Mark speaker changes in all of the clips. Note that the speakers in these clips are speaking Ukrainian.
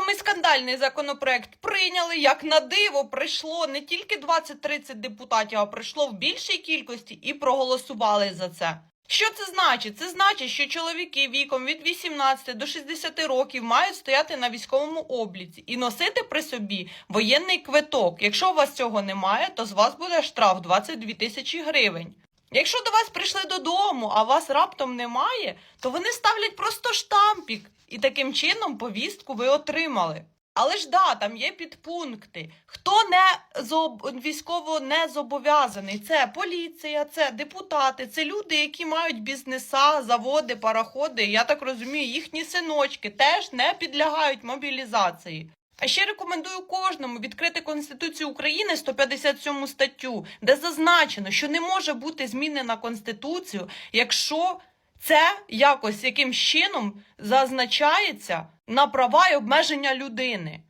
Speaker 1: самий скандальний законопроект прийняли, як на диво, прийшло не тільки 20-30 депутатів, а прийшло в більшій кількості і проголосували за це. Що це значить? Це значить, що чоловіки віком від 18 до 60 років мають стояти на військовому обліці і носити при собі воєнний квиток. Якщо у вас цього немає, то з вас буде штраф 22 тисячі гривень. Якщо до вас прийшли додому, а вас раптом немає, то вони ставлять просто штампік, і таким чином повістку ви отримали. Але ж да, там є підпункти. Хто не зоб... військово не зобов'язаний? Це поліція, це депутати, це люди, які мають бізнеса, заводи, пароходи. Я так розумію, їхні синочки теж не підлягають мобілізації. А ще рекомендую кожному відкрити Конституцію України 157 статтю, де зазначено, що не може бути змінена Конституцію, якщо це якось якимсь чином зазначається на права і обмеження людини.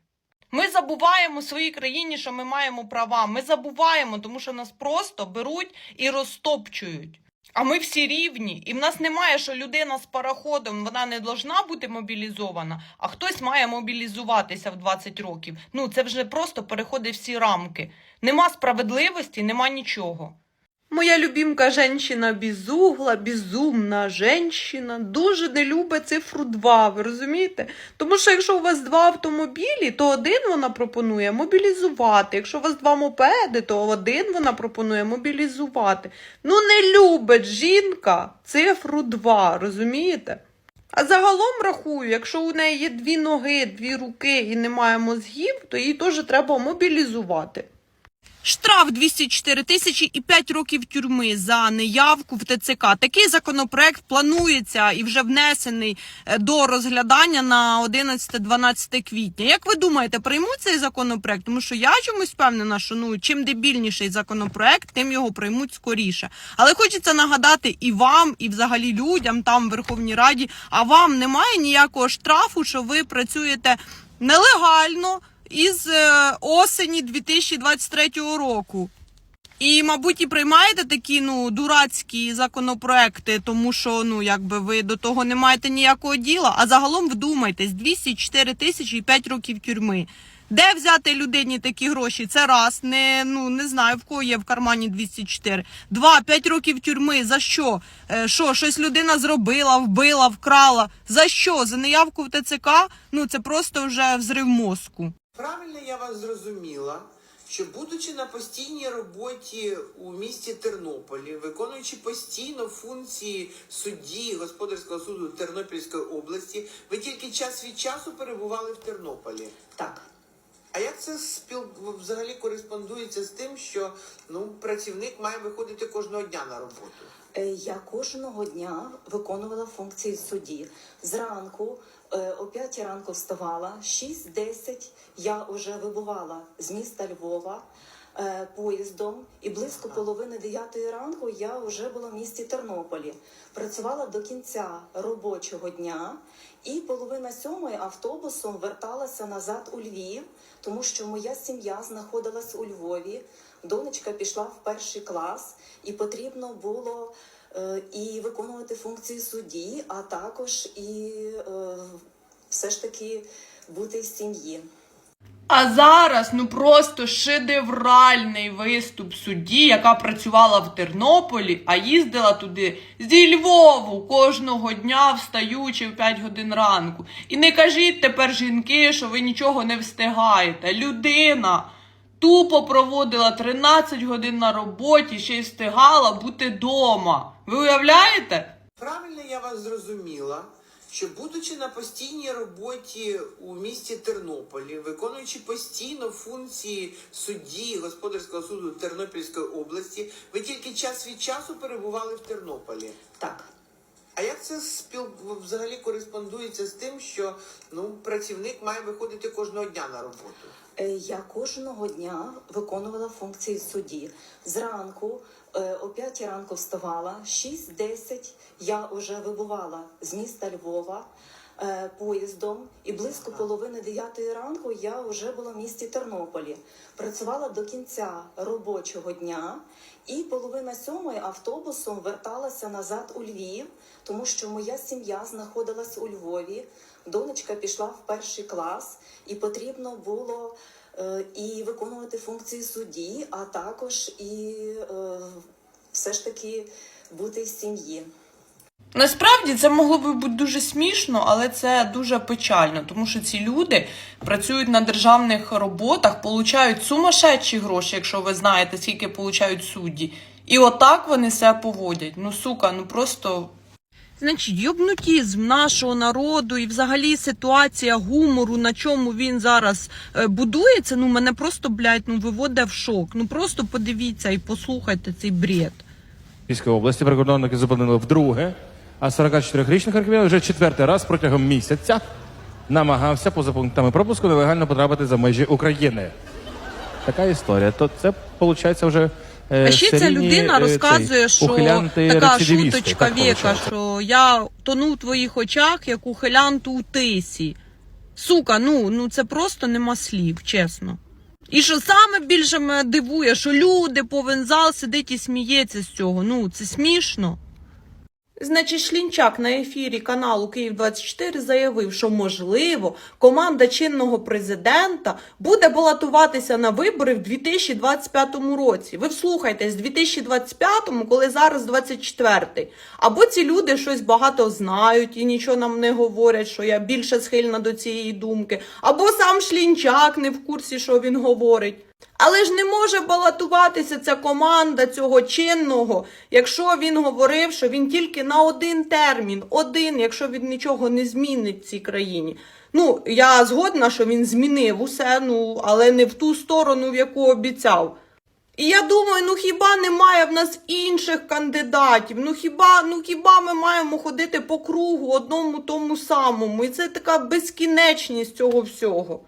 Speaker 1: Ми забуваємо в своїй країні, що ми маємо права. Ми забуваємо, тому що нас просто беруть і розтопчують. А ми всі рівні, і в нас немає, що людина з пароходом вона не должна бути мобілізована, а хтось має мобілізуватися в 20 років. Ну це вже просто переходить всі рамки. Нема справедливості, нема нічого. Моя любімка женщина безугла, безумна женщина дуже не любить цифру 2, ви розумієте? Тому що якщо у вас два автомобілі, то один вона пропонує мобілізувати. Якщо у вас два мопеди, то один вона пропонує мобілізувати. Ну не любить жінка цифру 2, розумієте? А загалом рахую, якщо у неї є дві ноги, дві руки і немає мозгів, то її теж треба мобілізувати. Штраф 204 тисячі і 5 років тюрми за неявку в ТЦК. Такий законопроект планується і вже внесений е, до розглядання на 11-12 квітня. Як ви думаєте, приймуть цей законопроект? Тому що я чомусь впевнена, що ну чим дебільніший законопроект, тим його приймуть скоріше. Але хочеться нагадати і вам, і взагалі людям там в Верховній Раді. А вам немає ніякого штрафу, що ви працюєте нелегально із е, осені 2023 року. І, мабуть, і приймаєте такі ну дурацькі законопроекти, тому що ну якби ви до того не маєте ніякого діла. А загалом вдумайтесь, 204 тисячі і 5 років тюрми. Де взяти людині такі гроші? Це раз. Не ну не знаю в кого є в кармані 204. Два, 5 років тюрми. За що? Е, що, щось людина зробила, вбила, вкрала? За що? За неявку в ТЦК? Ну це просто вже взрив мозку.
Speaker 2: Правильно я вас зрозуміла, що будучи на постійній роботі у місті Тернополі, виконуючи постійно функції судді господарського суду Тернопільської області, ви тільки час від часу перебували в Тернополі.
Speaker 3: Так.
Speaker 2: А як це спіл... взагалі кореспондується з тим, що ну працівник має виходити кожного дня на роботу?
Speaker 3: Е, Я кожного дня виконувала функції судді. Зранку о 5 ранку вставала, 6-10 я вже вибувала з міста Львова е, поїздом, і близько половини 9 ранку я вже була в місті Тернополі. Працювала до кінця робочого дня, і половина сьомої автобусом верталася назад у Львів, тому що моя сім'я знаходилась у Львові. Донечка пішла в перший клас, і потрібно було е, і виконувати функції судді, а також і е, все ж таки бути в сім'ї.
Speaker 1: А зараз ну просто шедевральний виступ судді, яка працювала в Тернополі, а їздила туди зі Львову кожного дня, встаючи в 5 годин ранку. І не кажіть тепер жінки, що ви нічого не встигаєте. Людина тупо проводила 13 годин на роботі, ще й встигала бути вдома. Ви уявляєте?
Speaker 2: Правильно я вас зрозуміла, що будучи на постійній роботі у місті Тернополі, виконуючи постійно функції судді господарського суду Тернопільської області, ви тільки час від часу перебували в Тернополі.
Speaker 3: Так.
Speaker 2: А як це спіл... взагалі кореспондується з тим, що ну працівник має виходити кожного дня на роботу?
Speaker 3: Е, Я кожного дня виконувала функції судді. Зранку е, о 5 ранку вставала, 6-10 я вже вибувала з міста Львова поїздом, і близько половини 9 ранку я вже була в місті Тернополі. Працювала до кінця робочого дня, і половина сьомої автобусом верталася назад у Львів, тому що моя сім'я знаходилась у Львові. Донечка пішла в перший клас, і потрібно було е, і виконувати функції судді, а також і е, все ж таки бути в сім'ї.
Speaker 1: Насправді це могло би бути дуже смішно, але це дуже печально, тому що ці люди працюють на державних роботах, получають сумасшедші гроші, якщо ви знаєте, скільки получають судді. І отак вони себе поводять. Ну сука, ну просто. Значить, йобнутізм нашого народу і взагалі ситуація гумору, на чому він зараз е, будується, ну мене просто, блядь, ну виводить в шок. Ну просто подивіться і послухайте цей бред.
Speaker 4: Київської області прикордонники зупинили вдруге, а 44-річний харків'ян вже четвертий раз протягом місяця намагався поза пунктами пропуску нелегально потрапити за межі України. Така історія. То це виходить вже. е,
Speaker 1: А ще ця людина
Speaker 4: е,
Speaker 1: розказує, що така шуточка віка, що я тону в твоїх очах, як ухилянту у тисі. Сука, ну, ну це просто нема слів, чесно. І що саме більше мене дивує, що люди, повен зал сидить і сміється з цього. Ну, це смішно. Значить, Шлінчак на ефірі каналу Київ 24 заявив, що можливо команда чинного президента буде балотуватися на вибори в 2025 році. Ви вслухайтесь, в 2025-му, коли зараз 24-й. Або ці люди щось багато знають і нічого нам не говорять, що я більше схильна до цієї думки, або сам Шлінчак не в курсі, що він говорить. Але ж не може балотуватися ця команда цього чинного, якщо він говорив, що він тільки на один термін, один, якщо він нічого не змінить в цій країні. Ну, я згодна, що він змінив усе, ну, але не в ту сторону, в яку обіцяв. І я думаю, ну хіба немає в нас інших кандидатів? Ну хіба, ну хіба ми маємо ходити по кругу одному тому самому? І це така безкінечність цього всього.